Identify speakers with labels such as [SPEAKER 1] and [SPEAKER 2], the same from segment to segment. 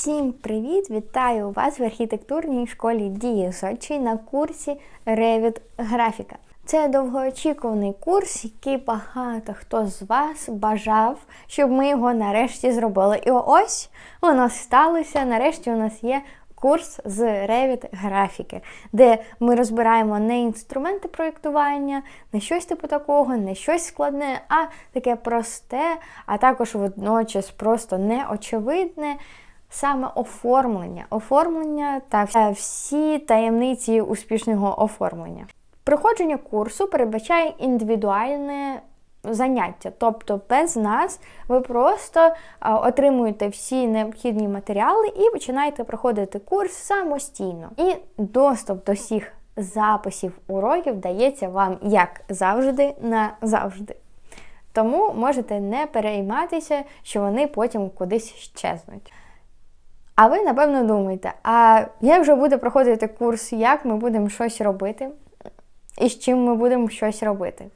[SPEAKER 1] Всім привіт! Вітаю вас в архітектурній школі Дії Сочі на курсі Revit Графіка. Це довгоочікуваний курс, який багато хто з вас бажав, щоб ми його нарешті зробили. І ось воно сталося. Нарешті у нас є курс з Revit графіки, де ми розбираємо не інструменти проєктування, не щось типу такого, не щось складне, а таке просте, а також водночас просто неочевидне. Саме оформлення, оформлення та всі таємниці успішного оформлення. Проходження курсу передбачає індивідуальне заняття, тобто без нас ви просто отримуєте всі необхідні матеріали і починаєте проходити курс самостійно. І доступ до всіх записів уроків дається вам, як завжди, назавжди. Тому можете не перейматися, що вони потім кудись щезнуть. А ви, напевно, думаєте, а як вже буде проходити курс, як ми будемо щось робити? І з чим ми будемо щось робити?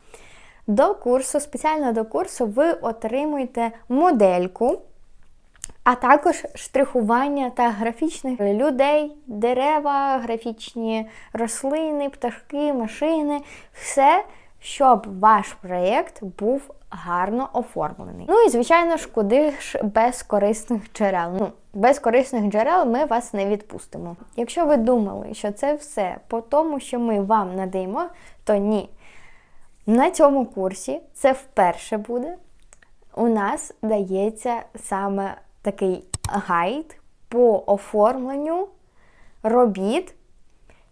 [SPEAKER 1] До курсу, спеціально до курсу, ви отримуєте модельку, а також штрихування та графічних людей, дерева, графічні рослини, пташки, машини, все, щоб ваш проєкт був гарно оформлений. Ну і, звичайно ж, куди ж без корисних джерел. Ну, без корисних джерел ми вас не відпустимо. Якщо ви думали, що це все по тому, що ми вам надаємо, то ні. На цьому курсі це вперше буде. У нас дається саме такий гайд по оформленню робіт,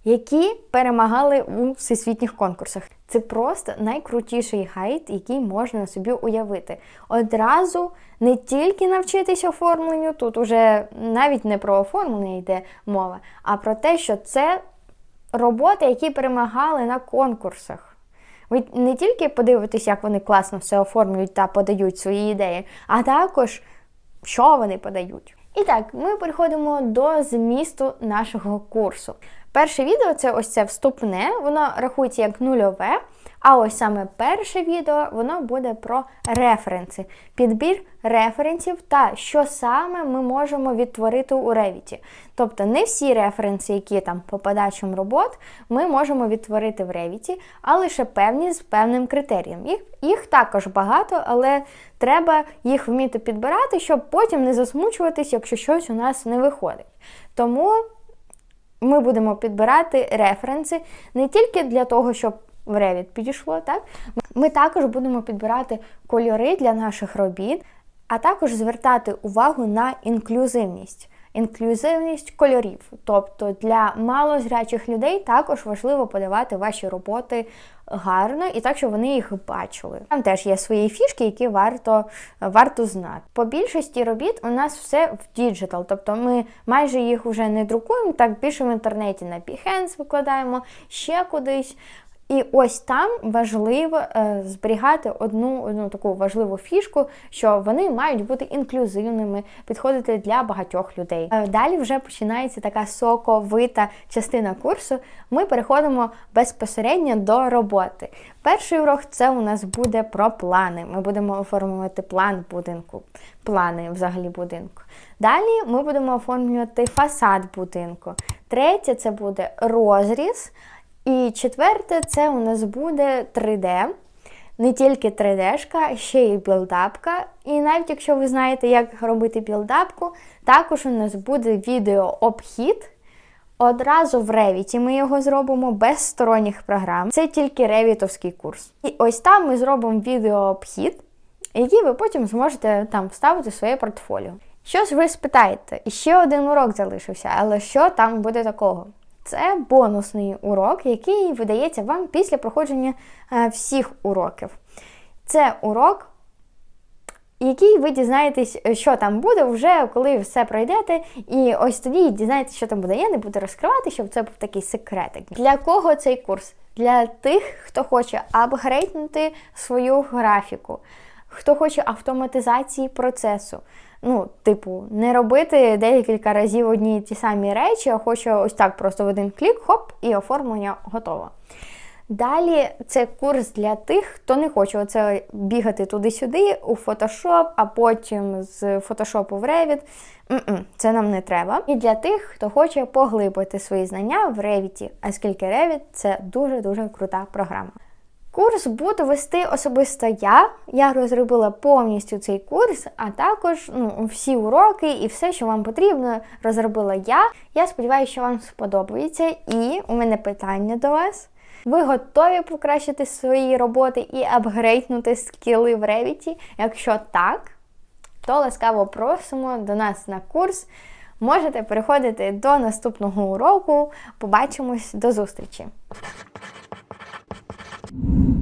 [SPEAKER 1] які перемагали у всесвітніх конкурсах. Це просто найкрутіший гайд, який можна собі уявити. Одразу не тільки навчитися оформленню, тут уже навіть не про оформлення йде мова, а про те, що це роботи, які перемагали на конкурсах. Ви не тільки подивитесь, як вони класно все оформлюють та подають свої ідеї, а також що вони подають. І так, ми переходимо до змісту нашого курсу. Перше відео це ось це вступне, воно рахується як нульове. А ось саме перше відео воно буде про референси, підбір референсів та що саме ми можемо відтворити у Revit. Тобто не всі референси, які там по робот, ми можемо відтворити в Revit, а лише певні з певним критерієм. Їх, їх також багато, але треба їх вміти підбирати, щоб потім не засмучуватись, якщо щось у нас не виходить. Тому ми будемо підбирати референси не тільки для того, щоб в Revit підійшло, так? Ми також будемо підбирати кольори для наших робіт, а також звертати увагу на інклюзивність. Інклюзивність кольорів. Тобто для малозрячих людей також важливо подавати ваші роботи гарно і так, щоб вони їх бачили. Там теж є свої фішки, які варто варто знати. По більшості робіт у нас все в діджитал, тобто ми майже їх вже не друкуємо, так більше в інтернеті на Behance викладаємо, ще кудись. І ось там важливо е, зберігати одну одну таку важливу фішку, що вони мають бути інклюзивними, підходити для багатьох людей. Е, далі вже починається така соковита частина курсу. Ми переходимо безпосередньо до роботи. Перший урок це у нас буде про плани. Ми будемо оформлювати план будинку, плани взагалі будинку. Далі ми будемо оформлювати фасад будинку. Третє це буде розріз. І четверте, це у нас буде 3D. Не тільки 3D, ще й білдапка. І навіть якщо ви знаєте, як робити білдапку, також у нас буде відеообхід. Одразу в Revit ми його зробимо без сторонніх програм. Це тільки ревітовський курс. І ось там ми зробимо відеообхід, який ви потім зможете там вставити в своє портфоліо. Що ж ви спитаєте? Ще один урок залишився, але що там буде такого? Це бонусний урок, який видається вам після проходження е, всіх уроків. Це урок, який ви дізнаєтесь, що там буде, вже коли все пройдете. І ось тоді дізнаєтесь, що там буде. Я не буду розкривати, щоб це був такий секретик. Для кого цей курс? Для тих, хто хоче апгрейднути свою графіку, хто хоче автоматизації процесу ну, типу, не робити декілька разів одні і ті самі речі, а хочу ось так просто в один клік, хоп, і оформлення готово. Далі це курс для тих, хто не хоче оце бігати туди-сюди у Photoshop, а потім з Photoshop в Revit. М-м, це нам не треба. І для тих, хто хоче поглибити свої знання в Revit, оскільки Revit – це дуже-дуже крута програма. Курс буду вести особисто я. Я розробила повністю цей курс, а також ну, всі уроки і все, що вам потрібно, розробила я. Я сподіваюся, що вам сподобається. І у мене питання до вас. Ви готові покращити свої роботи і апгрейднути скіли в Revit? Якщо так, то ласкаво просимо до нас на курс. Можете переходити до наступного уроку. Побачимось до зустрічі! you